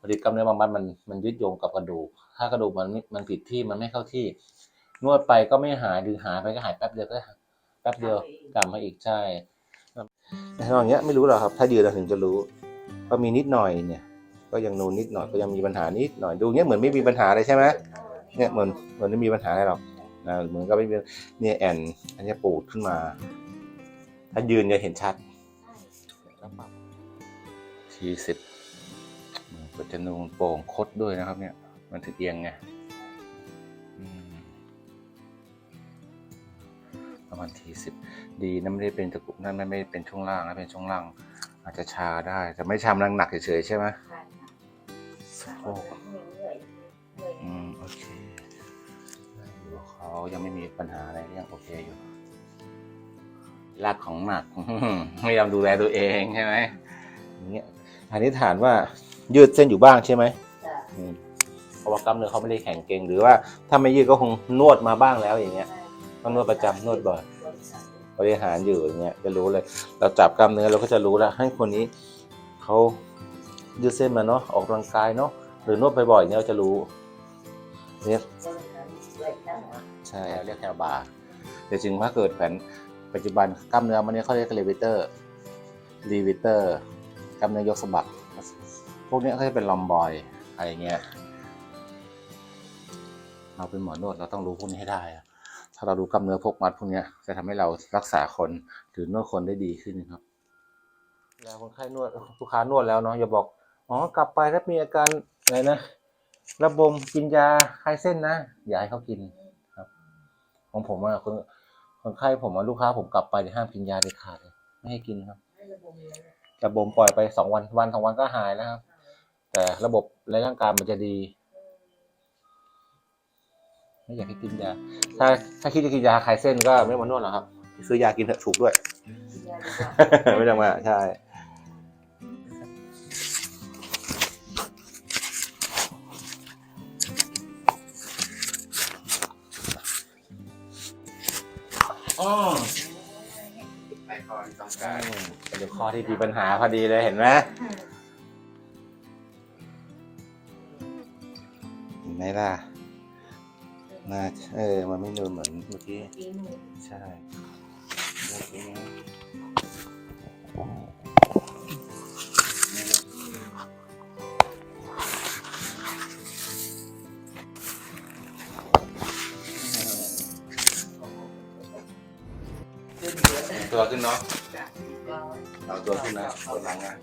พอดีกล้ามเนื้อบางมัดมันมันยึดโยงกับกระดูก ถ้ากระดูกมันไม่มันผิดที่มันไม่เข้าที่ นวดไปก็ไม่หายหรือหายไปก็หายแป๊บเดียวก็แป๊บเดียวกลับมาอีกใช่แต่ถ้าอย่างเงี้ยไม่รู้หรอกครับ ถ้ายืนเราถึงจะรู้ก็มีนิดหน่อยเนี่ย ก็ยังนูนนิดหน่อยก็ยังมีปัญหานิดหน่อยดูเงี้ยเหมือนไม่มีปัญหาเลยใช่ไหมเนี่ยเหมือนเหมือนไม่มีปัญหาอะไรหรอกนะเหมือนก็ไม่มีเนี่ยแอนอันเนี้ยปูดขึ้นมา ถ้ายืนจะเห็นชัดทีสิบ ก็จะนูนโป่งคดด้วยนะครับเนี่ย มันถึงเอียงไงอืมประมาณทีสิบดีนะไม่ได้เป็นตะกุกนั่นไม่ได้เป็นช่วงล่างนะเป็นช่วงล่าง อาจจะชาได้ แต่ไม่ชามันหนักเฉยๆใช่ไหมโอ้อืมโอเคได้อยู่เขายังไม่มีปัญหาอะไรยังโอเคอยู่รากของหนักไม่ยอมดูแลตัวเองใช่ไหมอย่างเงี้ยอันนี้ฐานว่า ยืดเส้นอยู่บ้างใช่ไหมอืมเพราะว่ากล้ามเนื้อเขาไม่ได้แข็งเกร็งหรือว่าถ้าไม่ยืดก็คงนวดมาบ้างแล้วอย่างเงี้ย ต้องนวดประจำนวดบ่อย บริหารอยู่อย่างเงี้ยจะรู้เลย เราจับกล้ามเนื้อเราก็จะรู้แล้วให้คนนี้เขายืดเส้นมาเนาะออกกำลังกายเนาะหรือนวดบ่อยๆเนี่ยเราจะรู้เนี่ยใช่เรียกแคลบาร์แต่จริงถ้าเกิดแผนปัจจุบันกล้ามเนื้อมันเนี่ยเขาเรียกเลเวเตอร์รีวิเตอร์กล้ามเนื้อยกสะบัก พวกเนี้ยก็จะเป็นลอมบอยอะไรเงี้ย เราเป็นหมอนวดเราต้องรู้พวกนี้ให้ได้อะถ้าเรารู้กล้ามเนื้อพวกมัดพวกเนี้ยจะทำให้เรารักษาคนหรือนวดคนได้ดีขึ้นครับแล้วคนไข้นวดลูกค้านวดแล้วเนาะอย่าบอกอ๋อกลับไปถ้ามีอาการอะไรนะระบมกินยาคลายเส้นนะอย่าให้เขากินของผมอะคนคนไข้ผมอะลูกค้าผมกลับไปเนี่ยห้ามกินยาเด็ดขาดเลยไม่ให้กินครับระบบปล่อยไปสองวันวันสองวันก็หายแล้วครับ แต่ระบบในร่างกายมันจะดี ไม่อยากให้กินยา ถ้าถ้าคิดจะกินยาคลายเส้นก็ไม่มานวดหรอกครับ ซื้อยากินเถอะถูกด้วย ไม่ต้องมา ใช่อืมไปก่อนต้องใช่การเป็นข้อที่มีปัญหาพอดีเลยเห็นไหม ไหมล่ะน่าเออ มันไม่นูนเหมือนเมื่อกี้ ใช่เมื่อกี้ตัวขึ้นเนาะเอาตัวขึ้นนะเอาหลังอะ